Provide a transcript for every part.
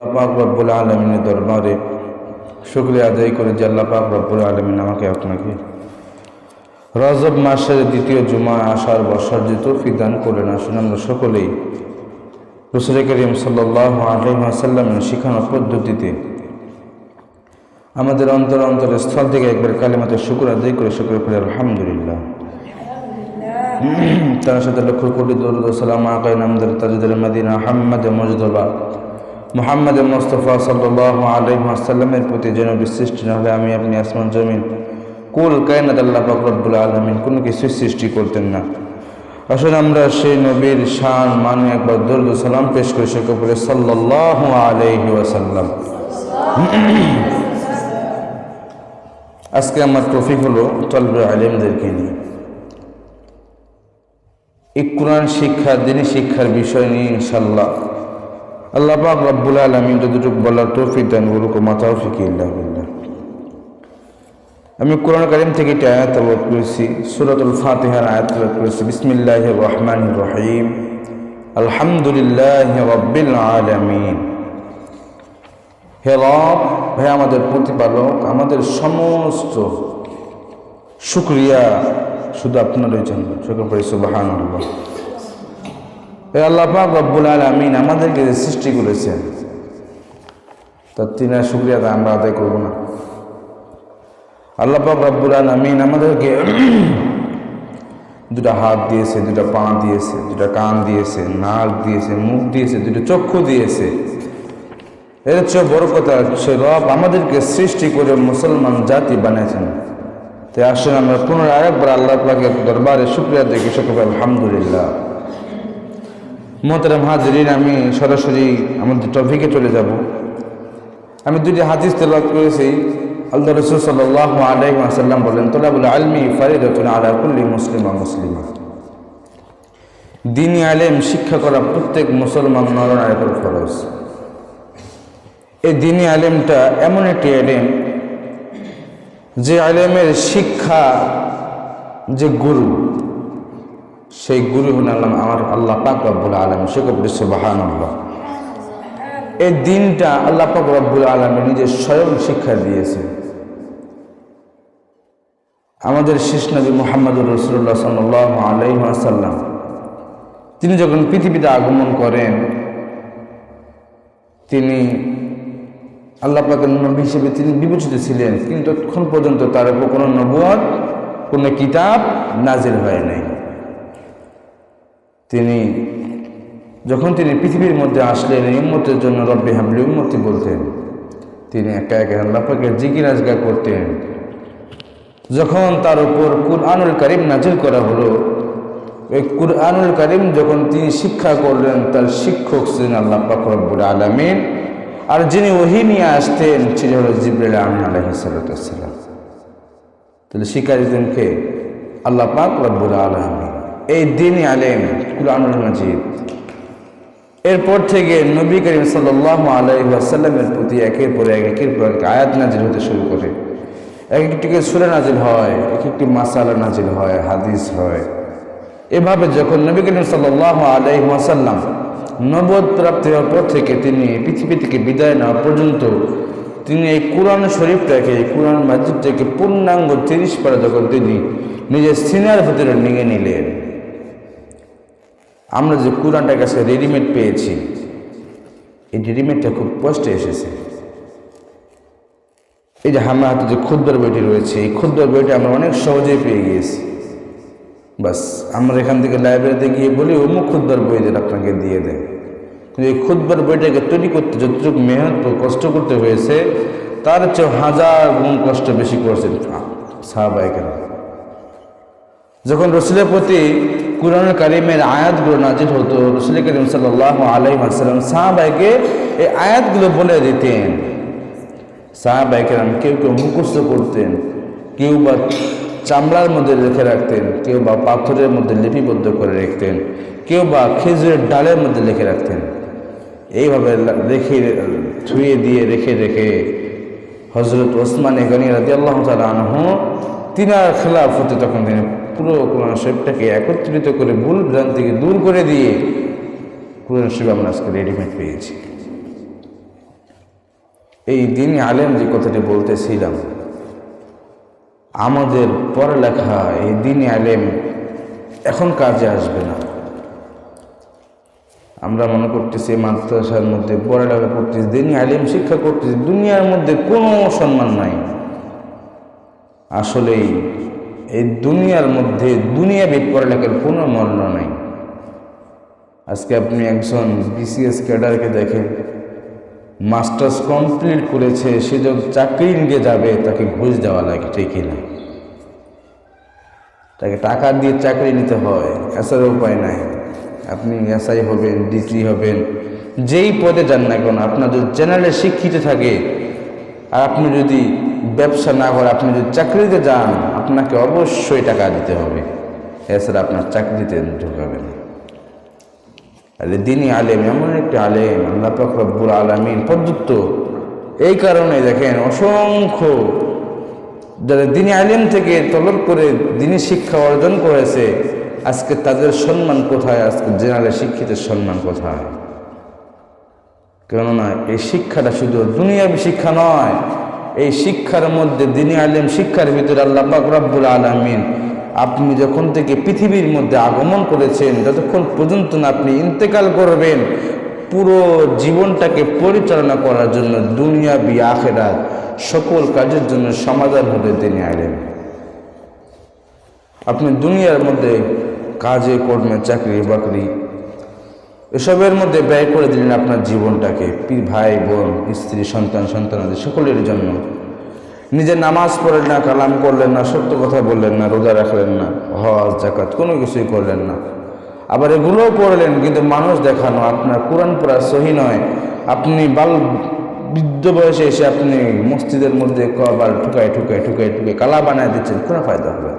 পাক রব্বুল আলমিনের দরবারে শুক্রিয়া আদায় করে যে আল্লাহ পাক রব্বুল আলমিন আমাকে আপনাকে রজব মাসের দ্বিতীয় জুমা আসার বর্ষার যে তৌফিক দান করলেন। আসুন আমরা সকলেই রসুল করিম সাল্লাহ আলহিমাসাল্লামের শিখানো পদ্ধতিতে আমাদের অন্তর অন্তর স্থল থেকে একবার কালিমাতে শুক্র আদায় করে শুক্র করে আলহামদুলিল্লাহ। তার সাথে লক্ষ কোটি দরুদ সালাম আকাইন আমদার তাজুদুল মদিনা আহম্মদ মজদুবা মোহাম্মদ মোস্তফা সাল্লাহ আলহিমাসাল্লামের প্রতি যেন সৃষ্টি না হলে আমি আপনি আসমান জমিন। কুল কায়নাত আল্লাহ পাকরবুল আলমিন, কোনো কিছু সৃষ্টি করতেন না। আসলে আমরা সেই নবীর শান মানে একবার দরুদ সালাম পেশ করে সে বলে সাল্লাহ আলহি আজকে আমার টপিক হলো তলবে আলিমদেরকে নিয়ে। এই কোরআন শিক্ষা, দিনী শিক্ষার বিষয় নিয়ে ইনশাল্লাহ আল্লাহ পাক রব্বুল আলমী যতটুকু বলার তৌফিক দান বলুক মাতাও ফিকিল্লাহ আমি কোরআন কারিম থেকে একটি আয়াত তলব করেছি, সুরাতুল ফাতিহার আয়াত তলব করেছি। বিসমিল্লাহ রহমান রহিম। আলহামদুলিল্লাহ রব্বিল আলমিন। হে রব ভাই আমাদের প্রতিপালক, আমাদের সমস্ত শুক্রিয়া শুধু আপনারই জন্য। শুক্র পড়ি আল্লাহ এ আল্লাহ পাক রব্বুল আলমিন আমাদেরকে যে সৃষ্টি করেছেন, তার তিনার শুক্রিয়াটা আমরা আদায় করব না। আল্লাহ পাক রব্বুল আলমিন আমাদেরকে দুটা হাত দিয়েছে, দুটা পা দিয়েছে, দুটা কান দিয়েছে, নাক দিয়েছে, মুখ দিয়েছে, দুটো চক্ষু দিয়েছে। এর হচ্ছে বড় কথা সে রব আমাদেরকে সৃষ্টি করে মুসলমান জাতি বানিয়েছেন। তাই আসলে আমরা পুনরায় আরেকবার আল্লাহ পাকের দরবারে শুক্রিয়া দেখি সকল আলহামদুলিল্লাহ। মোহতারাম হাজরিন, আমি সরাসরি আমাদের টপিকে চলে যাব। আমি দুটি হাদিস তেলাক করেছি। আল্লাহ রসুল সাল্লাহ আলাইসাল্লাম বলেন, তোলাবুল আলমি ফারিদতুন আলা কুল্লি মুসলিমা মুসলিমা। দিনী আলেম শিক্ষা করা প্রত্যেক মুসলমান নরনায়কের ফরজ। এই দিনী আলেমটা এমন একটি আলেম, যে আলেমের শিক্ষা যে গুরু। সেই গুরু হন আল্লাহ, আমার আল্লাহ পাক রব্বুল আলম শেখ সুবাহান এই দিনটা আল্লাহ পাক রব্বুল আলমী নিজের স্বয়ং শিক্ষা দিয়েছে আমাদের শেষ নবী মোহাম্মদুর রসুল্লাহ সাল্লাহ আলাইসাল্লাম তিনি যখন পৃথিবীতে আগমন করেন, তিনি আল্লাহ পাকের নবী হিসেবে তিনি বিবেচিত ছিলেন, কিন্তু তখন পর্যন্ত তার উপর কোনো নবুয়াদ কোনো কিতাব নাজির হয় নাই। তিনি যখন তিনি পৃথিবীর মধ্যে আসলেন উম্মতের জন্য রব্বি হাবলি উম্মতি বলতেন। তিনি একা একা আল্লাহ পাকের জিকির আজগা করতেন। যখন তার উপর কুরআনুল করিম নাজিল করা হলো ওই কুরআনুল করিম যখন তিনি শিক্ষা করলেন, তার শিক্ষক ছিলেন আল্লাহ পাক রব্বুল আলমিন। আর যিনি ওহি নিয়ে আসতেন তিনি হল জিবরুল আহমিন আলহিসাল্লাম তাহলে শিক্ষা দিতেন কে আল্লাহ রব্বুল আলমিন এই দিনই আলেম, কুরআনুল মজিদ। এরপর থেকে নবী করিম সাল্লাহ আলাইসাল্লামের প্রতি একের পর এক, একের পর এক আয়াত নাজিল হতে শুরু করে। এক একটিকে সুরে নাজিল হয় এক একটি মাসালা নাজিল হয়, হাদিস হয়। এভাবে যখন নবী করিম সাল্লাহ আলাইসাল্লাম নবদ প্রাপ্তি হওয়ার পর থেকে তিনি পৃথিবী থেকে বিদায় নেওয়া পর্যন্ত তিনি এই কোরআন শরীফটাকে কোরআন মাজিদটাকে পূর্ণাঙ্গ তিরিশ পারা যখন তিনি নিজের সিনার ভিতরে নিয়ে নিলেন। আমরা যে কোরআনটার কাছে রেডিমেড পেয়েছি, এই রেডিমেডটা খুব কষ্টে এসেছে। এই যে আমার হাতে যে ক্ষুদ্র বইটি রয়েছে, এই ক্ষুদ্র বইটি আমরা অনেক সহজেই পেয়ে গিয়েছি। বাস, আমরা এখান থেকে লাইব্রেরিতে গিয়ে বলি, অমুক ক্ষুদ্র বই দেন আপনাকে দিয়ে দেয়। কিন্তু এই ক্ষুদ্র বইটাকে তৈরি করতে যতটুকু মেহনত কষ্ট করতে হয়েছে, তার চেয়ে হাজার গুণ কষ্ট বেশি করেছেন সাহাবাহিকেরা যখন রসুলের প্রতি কুরআন কারিমের আয়াতগুলো নাজির হতো রসুল করিম সাল্লাহ আলাইম আসসালাম সাহাবাইকে এই আয়াতগুলো বলে দিতেন। সাহাবাইকেরাম কেউ কেউ মুখস্থ করতেন, কেউ বা চামড়ার মধ্যে রেখে রাখতেন, কেউ বা পাথরের মধ্যে লিপিবদ্ধ করে রাখতেন, কেউ বা খেজুরের ডালের মধ্যে লিখে রাখতেন। এইভাবে রেখে ছুঁয়ে দিয়ে রেখে রেখে হজরত ওসমান এগানি রাজি আল্লাহ তিনার খেলাফতে তখন তিনি পুরো কোরআন শরীফটাকে একত্রিত করে ভুল ভ্রান্তিকে দূর করে দিয়ে কোরআন শরীফ আমরা আজকে রেডিমেড পেয়েছি। এই দিনই আলেম যে কথাটি বলতেছিলাম, আমাদের পড়ালেখা, এই দিনই আলেম এখন কাজে আসবে না। আমরা মনে করতেছি, মাদ্রাসার মধ্যে পড়ালেখা করতেছি দিনই আলেম শিক্ষা করতেছি, দুনিয়ার মধ্যে কোনো সম্মান নাই। আসলেই এই দুনিয়ার মধ্যে দুনিয়াবি পড়ালেখার কোনো মূল্য নাই। আজকে আপনি একজন বিসিএস ক্যাডারকে দেখেন মাস্টার্স কমপ্লিট করেছে, সে যখন চাকরি নিতে যাবে, তাকে ঘুষ দেওয়া লাগে ঠিকই না? তাকে টাকা দিয়ে চাকরি নিতে হয় এসার উপায় নাই। আপনি এসআই হবেন ডিসি হবেন, যেই পদে যান না কেন, আপনার যদি জেনারেলে শিক্ষিত থাকে, আর আপনি যদি ব্যবসা না করে, আপনি যদি চাকরিতে যান আপনাকে অবশ্যই টাকা দিতে হবে। এছাড়া আপনার চাকরিতে ঢুকাবেন আর দিনই আলেম, এমন একটি আলেম, আল্লাহ পাক রব্বুল আলমিন প্রদত্ত এই কারণে দেখেন অসংখ্য যারা দিনী আলেম থেকে তলব করে দিনী শিক্ষা অর্জন করেছে, আজকে তাদের সম্মান কোথায়? আজকে জেনারেল শিক্ষিতের সম্মান কোথায়? কেননা এই শিক্ষাটা শুধু দুনিয়াবি শিক্ষা নয় এই শিক্ষার মধ্যে দিনী আলেম শিক্ষার ভিতরে আল্লাহ পাক রব্বুল আলমিন আপনি যখন থেকে পৃথিবীর মধ্যে আগমন করেছেন, যতক্ষণ পর্যন্ত না আপনি ইন্তেকাল করবেন, পুরো জীবনটাকে পরিচালনা করার জন্য দুনিয়াবি আখেরাত সকল কাজের জন্য সমাধান হবে তিনি আলেন আপনি দুনিয়ার মধ্যে কাজে, কর্মে, চাকরি, বাকরি এসবের মধ্যে ব্যয় করে দিলেন আপনার জীবনটাকে। ভাই, বোন, স্ত্রী, সন্তান সন্তানাদের সকলের জন্য। নিজের নামাজ পড়েন না, কালাম করলেন না, সত্য কথা বললেন না, রোজা রাখলেন না, হজ জাকাত কোনো কিছুই করলেন না। আবার এগুলোও করলেন কিন্তু মানুষ দেখানো আপনার কোরআন পড়া সহি নয়। আপনি বাল বৃদ্ধ বয়সে এসে আপনি মসজিদের মধ্যে কবার ঠুকাই ঠুকাই ঠুকাই ঠুকাই কালা বানায় দিচ্ছেন, কোনো ফায়দা হবে।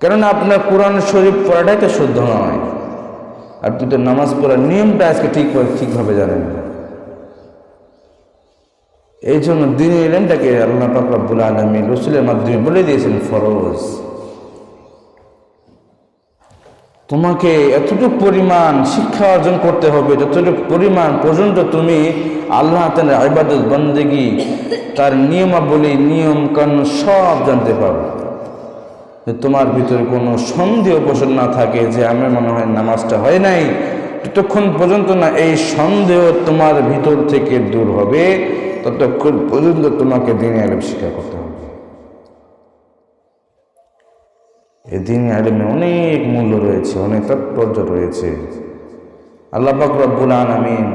কেননা আপনার কোরআন শরীফ পড়াটাই তো শুদ্ধ নয়। আপনি তো নামাজ পড়ার নিয়মটা আজকে ঠিক ঠিকভাবে জানেন। এই জন্য দিন এলেনটাকে আল্লাহ পাক রব্বুল আলমী রসুলের মাধ্যমে বলে দিয়েছেন, ফরজ। তোমাকে এতটুকু পরিমাণ শিক্ষা অর্জন করতে হবে, যতটুকু পরিমাণ পর্যন্ত তুমি আল্লাহ তার ইবাদত, বন্দেগি, তার নিয়মাবলী নিয়ম কানুন সব জানতে পারো যে তোমার ভিতরে কোনো সন্দেহ পোষণ না থাকে যে আমার মনে হয় নামাজটা হয় নাই, ততক্ষণ পর্যন্ত না এই সন্দেহ তোমার ভিতর থেকে দূর হবে, ততক্ষণ পর্যন্ত তোমাকে দিনে আলেম শিক্ষা করতে হবে। এই দিনে আলেমে অনেক মূল্য রয়েছে, অনেক তাৎপর্য রয়েছে। আল্লাহ রব্বুল আলামিন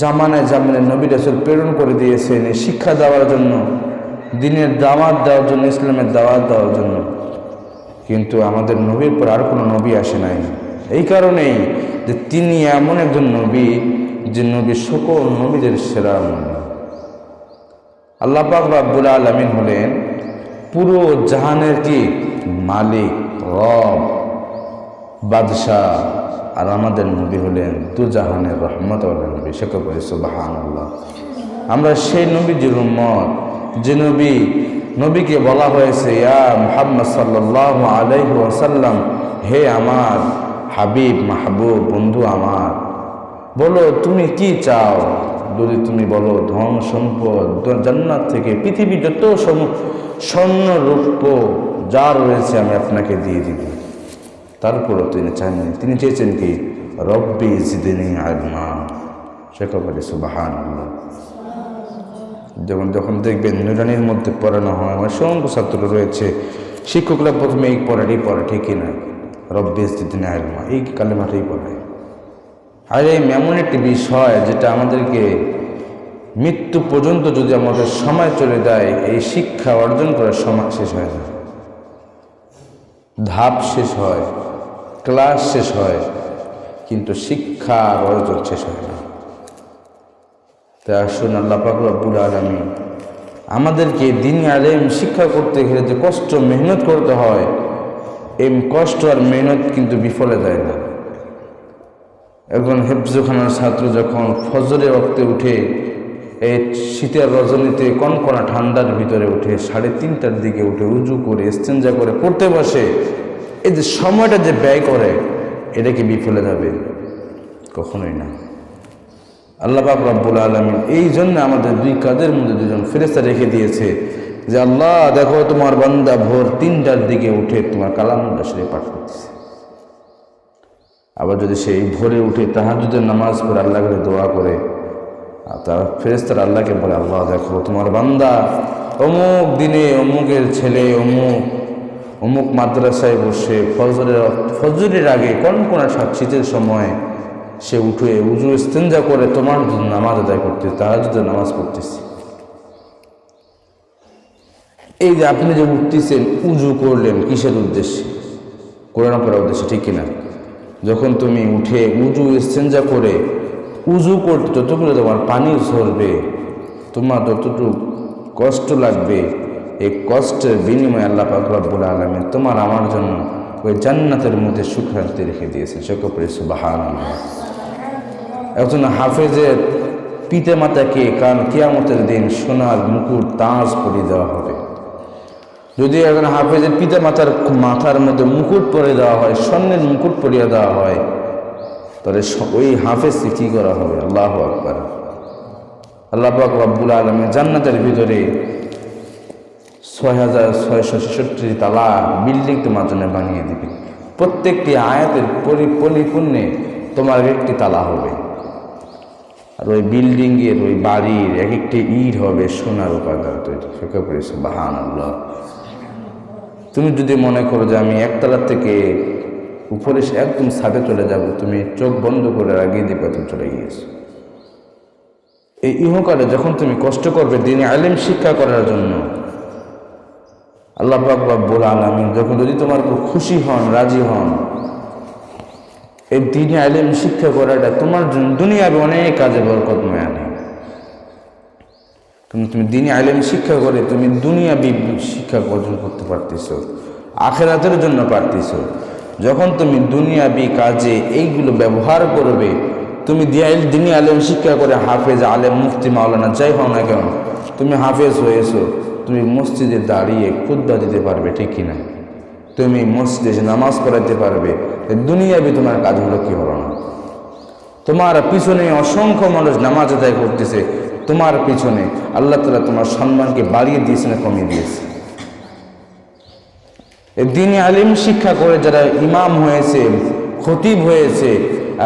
জামানায় জামানায় নবী রাসূল প্রেরণ করে দিয়েছেন শিক্ষা দেওয়ার জন্য। দিনের দাওয়াত দেওয়ার জন্য, ইসলামের দাওয়াত দেওয়ার জন্য। কিন্তু আমাদের নবীর পর আর কোনো নবী আসে নাই। এই কারণেই যে তিনি এমন একজন নবী যে নবী সকল নবীদের সেরা নবী। আল্লাহ পাক রাব্বুল আলামিন হলেন পুরো জাহানের কি? মালিক, রব, বাদশাহ। আর আমাদের নবী হলেন দু জাহানের রহমত নবী। শেখ সুবাহান আল্লাহ আমরা সেই নবীজির উম্মত যে নবী, নবীকে বলা হয়েছে, ইয়া মুহাম্মদ সাল্লাহ আলাইহি ওয়াসাল্লাম, হে আমার হাবিব, মাহবুব, বন্ধু আমার। বলো, তুমি কি চাও? যদি তুমি বলো, ধন সম্পদ, জান্নাত থেকে পৃথিবী যত স্বর্ণ, রূপ্য যা রয়েছে আমি আপনাকে দিয়ে দিব। তারপরও তিনি চাননি তিনি চেয়েছেন কি? রব্বি জিদিনী আলমা। শেখ বলে সুবাহান যেমন যখন দেখবেন নুরানির মধ্যে পড়ানো হয়, অসংখ্য ছাত্র রয়েছে। শিক্ষকরা প্রথমে এই পড়াটাই পড়ে, ঠিকই না রব্বি জিদিনী আলমা এই কালেমাটাই পড়ায় আর এই এমন একটি বিষয় যেটা আমাদেরকে মৃত্যু পর্যন্ত যদি আমাদের সময় চলে যায়, এই শিক্ষা অর্জন করার সময় শেষ হয় না। ধাপ শেষ হয়, ক্লাস শেষ হয়, কিন্তু শিক্ষা অর্জন শেষ হয় না। তাই আসুন আল্লাহ পাকুল আলমী আমাদেরকে দিন আলেম শিক্ষা করতে গেলে যে কষ্ট, মেহনত করতে হয়, এই কষ্ট আর মেহনত কিন্তু বিফলে যায় না। একজন হেফজুখানার ছাত্র যখন ফজরে রক্তে উঠে, এই শীতের রজনীতে কনকনা ঠান্ডার ভিতরে উঠে সাড়ে তিনটার দিকে উঠে উজু করে স্টেঞ্জা করে, পড়তে বসে, এই যে সময়টা যে ব্যয় করে, এটা কি বিফলে যাবে? কখনোই না। আল্লাহ পাক রব্বুল আলমিন এই জন্য আমাদের দুই কাদের মধ্যে দুজন ফেরেস্তা রেখে দিয়েছে যে, আল্লাহ, দেখো তোমার বান্দা ভোর তিনটার দিকে উঠে তোমার কালামুল্লা শরীফ পাঠ করতেছে। আবার যদি সেই ভোরে উঠে তাহাজুদের নামাজ পড়ে আল্লাহ করে দোয়া করে তার ফেরেস্তার আল্লাহকে বলে, আল্লাহ, দেখো তোমার বান্দা অমুক দিনে অমুকের ছেলে অমুক অমুক মাদ্রাসায় বসে ফজরের ফজরের আগে কোন কোন শীতের সময় সে উঠে উজু ইস্তেঞ্জা করে, তোমার জন্য নামাজ আদায় করতে তাহাজুদের নামাজ পড়তেছে। এই যে আপনি যে উঠতেছেন, উজু করলেন, কিসের উদ্দেশ্যে? কোরআন করার উদ্দেশ্যে, ঠিক কিনা? যখন তুমি উঠে উজু ইস্তেঞ্জা করে উজু করতে যতগুলো তোমার পানি ঝরবে, তোমার যতটুকু কষ্ট লাগবে, এই কষ্টের বিনিময়ে আল্লাহ পাক আলমে তোমার আমার জন্য ওই জান্নাতের মধ্যে সুখান্তি রেখে দিয়েছে সকপরে সুবাহান একজন হাফেজের পিতা মাতাকে কারণ কিয়ামতের দিন সোনার মুকুট তাজ পরিয়ে দেওয়া হবে। যদি একজন হাফেজের পিতা মাতার মাথার মধ্যে মুকুট পরে দেওয়া হয়, স্বর্ণের মুকুট পরিয়ে দেওয়া হয়, তাহলে ওই হাফেজকে কী করা হবে? আল্লাহ আকবর। আল্লাহ পাক রব্বুল আলমের জান্নাতের ভিতরে ছয় হাজার ছয়শো ছেষট্টি তালা বিল্ডিং তোমার জন্য বানিয়ে দিবে। প্রত্যেকটি আয়াতের পরি পরিপূর্ণে তোমার একটি তালা হবে। আর ওই বিল্ডিংয়ের ওই বাড়ির এক একটি ইট হবে সোনার উপাদান তৈরি। সুখে পড়েছে বাহান তুমি যদি মনে করো যে আমি একতলা থেকে উপরে একদম ছাদে চলে যাব, তুমি চোখ বন্ধ করে আগিয়ে দিবে তুমি চলে গিয়েছো। এই ইহকালে যখন তুমি কষ্ট করবে দিনে আলিম শিক্ষা করার জন্য, আল্লাহ রব্বুল আলমিন, যখন যদি তোমার উপর খুশি হন, রাজি হন এই দিনে আলিম শিক্ষা করাটা তোমার দুনিয়াবে অনেক কাজে বরকতময় আনে তুমি তুমি দিনে আলিম শিক্ষা করে তুমি দুনিয়া শিক্ষা অর্জন করতে পারতেছ, আখেরাতের জন্য পারতেছ। যখন তুমি দুনিয়াবি কাজে এইগুলো ব্যবহার করবে, তুমি দিনী আলেম শিক্ষা করে হাফেজ আলেম মুফতি মাওলানা যাই হও না কেন, তুমি হাফেজ হয়েছো, তুমি মসজিদে দাঁড়িয়ে খুদ্া দিতে পারবে, ঠিক কিনা? তুমি মসজিদে নামাজ পড়াইতে পারবে দুনিয়াবি তোমার কাজ হলো কি হলো না? তোমার পিছনে অসংখ্য মানুষ নামাজ আদায় করতেছে, তোমার পিছনে আল্লাহ তালা তোমার সম্মানকে বাড়িয়ে দিয়েছে না কমিয়ে দিয়েছে। দিনী আলিম শিক্ষা করে যারা ইমাম হয়েছে, খতিব হয়েছে,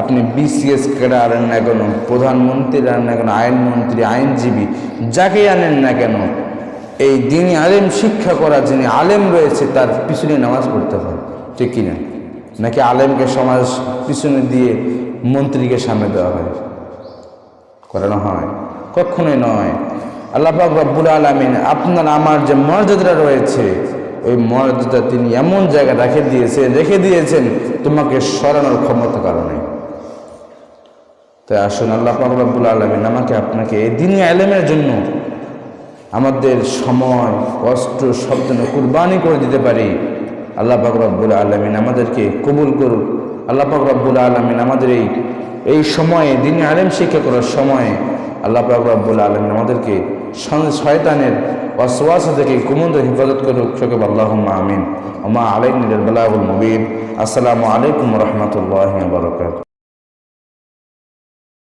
আপনি বিসিএস কেডা আনেন না কেন, প্রধানমন্ত্রী আনেন না কেন, আইনমন্ত্রী, আইনজীবী যাকে আনেন না কেন এই দিনই আলেম শিক্ষা করা যিনি আলেম রয়েছে, তার পিছনে নামাজ পড়তে হয়। ঠিক কিনা? নাকি আলেমকে সমাজ পিছনে দিয়ে মন্ত্রীকে সামনে দেওয়া হয়? করানো হয়। কখনোই নয়। আল্লাহ রব্বুল আলমিন আপনার, আমার যে মর্যাদাটা রয়েছে, ওই মর্যাদা তিনি এমন জায়গা রেখে দিয়েছেন রেখে দিয়েছেন, তোমাকে সরানোর ক্ষমতা কারণে তাই আসুন আল্লাহ রব্বুল আলমিন আমাকে আপনাকে এই দিনই আলেমের জন্য আমাদের সময়, কষ্ট সব যেন কুরবানি করে দিতে পারি। আল্লাহ পাক রব্বুল আলমিন আমাদেরকে কবুল করুক। আল্লাহ পাক রব্বুল আলমিন আমাদের এই এই সময়ে, দিনে আলেম শিক্ষা করার সময়ে আল্লাহ পাক রব্বুল আলমিন আমাদেরকে শয়তানের ওয়াসওয়াসা থেকে কুমন্দ হেফাজত করুক। শোকেব আল্লাহ আমিন। ওমা আলাইক নিজাল বালাহুল মুবিন। আসসালামু আলাইকুম রহমতুল্লাহ বরকাত